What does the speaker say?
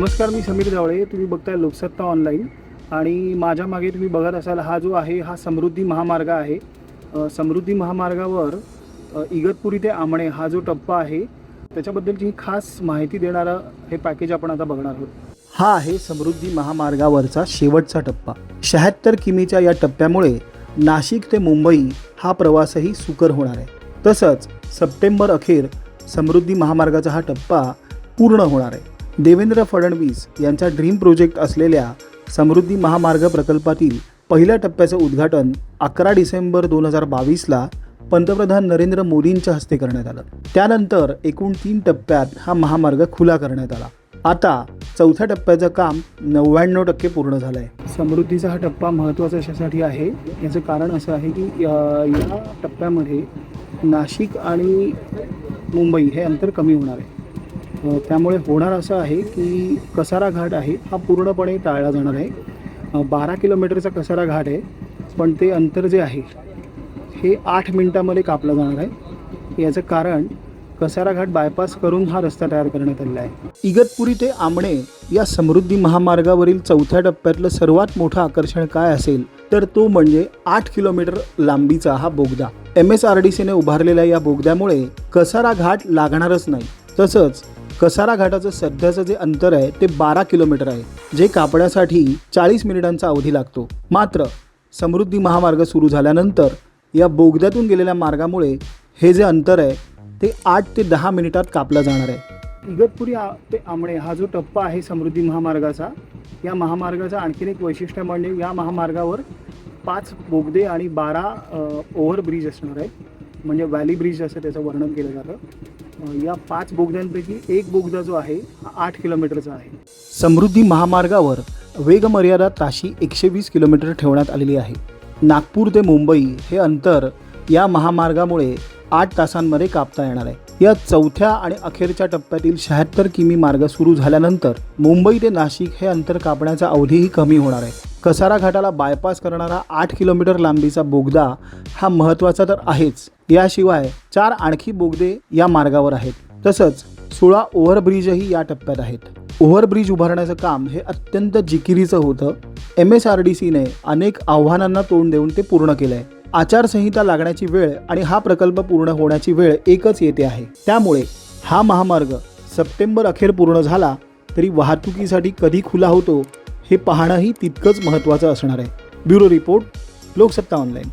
नमस्कार मी समीर जावळे. तुम्ही बघताय लोकसत्ता ऑनलाईन आणि माझ्या मागे तुम्ही बघत असाल हा जो आहे हा समृद्धी महामार्ग आहे. समृद्धी महामार्गावर इगतपुरी ते आमणे हा जो टप्पा आहे त्याच्याबद्दलची खास माहिती देणारं हे पॅकेज आपण आता बघणार आहोत. हा आहे समृद्धी महामार्गावरचा शेवटचा टप्पा. शहात्तर किमीच्या या टप्प्यामुळे नाशिक ते मुंबई हा प्रवासही सुकर होणार आहे. तसंच सप्टेंबर अखेर समृद्धी महामार्गाचा हा टप्पा पूर्ण होणार आहे. देवेंद्र फडणवीस यांचा ड्रीम प्रोजेक्ट असलेल्या समृद्धी महामार्ग प्रकल्पातील पहिल्या टप्प्याचं उद्घाटन अकरा डिसेंबर दोन हजार बावीसला पंतप्रधान नरेंद्र मोदींच्या हस्ते करण्यात आलं. त्यानंतर एकूण तीन टप्प्यात हा महामार्ग खुला करण्यात आला. आता चौथ्या टप्प्याचं काम नव्याण्णव टक्के पूर्ण झालं आहे समृद्धीचा हा टप्पा महत्त्वाचा अशासाठी आहे. याचं कारण असं आहे की या, या टप्प्यामध्ये नाशिक आणि मुंबई हे अंतर कमी होणार आहे. त्यामुळे होणार असं आहे की कसारा घाट आहे हा पूर्णपणे टाळला जाणार आहे. बारा किलोमीटरचा कसारा घाट आहे पण ते अंतर जे आहे हे आठ मिनटामध्ये कापलं जाणार आहे. याचं कारण कसारा घाट बायपास करून हा रस्ता तयार करण्यात आलेला आहे. इगतपुरी ते आमणे या समृद्धी महामार्गावरील चौथ्या टप्प्यातलं सर्वात मोठं आकर्षण काय असेल तर तो म्हणजे आठ किलोमीटर लांबीचा हा बोगदा. एम एस आर डी सीने उभारलेल्या या बोगद्यामुळे कसारा घाट लागणारच नाही. तसंच कसारा घाटाचं सध्याचं जे अंतर आहे ते बारा किलोमीटर आहे जे कापण्यासाठी चाळीस मिनिटांचा अवधी लागतो. मात्र समृद्धी महामार्ग सुरू झाल्यानंतर या बोगद्यातून गेलेल्या मार्गामुळे हे जे अंतर आहे ते आठ ते दहा मिनिटात कापलं जाणार आहे. इगतपुरी आ ते आमणे हा जो टप्पा आहे समृद्धी महामार्गाचा या महामार्गाचं आणखीन एक वैशिष्ट्य म्हणजे या महामार्गावर पाच बोगदे आणि बारा ओव्हरब्रिज असणार आहे म्हणजे व्हॅली ब्रिज असं त्याचं वर्णन केलं जातं. या पाच बोगद्यांपैकी एक बोगदा जो आहे हा आठ किलोमीटरचा आहे. समृद्धी महामार्गावर वेगमर्यादा ताशी एकशे वीस किलोमीटर ठेवण्यात आलेली आहे. नागपूर ते मुंबई हे अंतर या महामार्गामुळे आठ तासांमध्ये कापता येणार आहे. या चौथ्या आणि अखेरच्या टप्प्यातील शहात्तर किमी मार्ग सुरू झाल्यानंतर मुंबई ते नाशिक हे अंतर कापण्याचा अवधीही कमी होणार आहे. कसारा घाटाला बायपास करणारा आठ किलोमीटर लांबीचा बोगदा हा महत्त्वाचा तर आहेच. याशिवाय चार आणखी बोगदे या मार्गावर आहेत. तसंच सोळा ओव्हरब्रिजही या टप्प्यात आहेत. ओव्हरब्रिज उभारण्याचं काम हे अत्यंत जिकिरीचं होतं. एम एस आर डी सीने अनेक आव्हानांना तोंड देऊन ते पूर्ण केलं आहे आचारसंहिता लागण्याची वेळ आणि हा प्रकल्प पूर्ण होण्याची वेळ एकच येते आहे. त्यामुळे हा महामार्ग सप्टेंबर अखेर पूर्ण झाला तरी वाहतुकीसाठी कधी खुला होतो हे पाहणंही तितकंच महत्त्वाचं असणार आहे. Bureau report Loksatta online.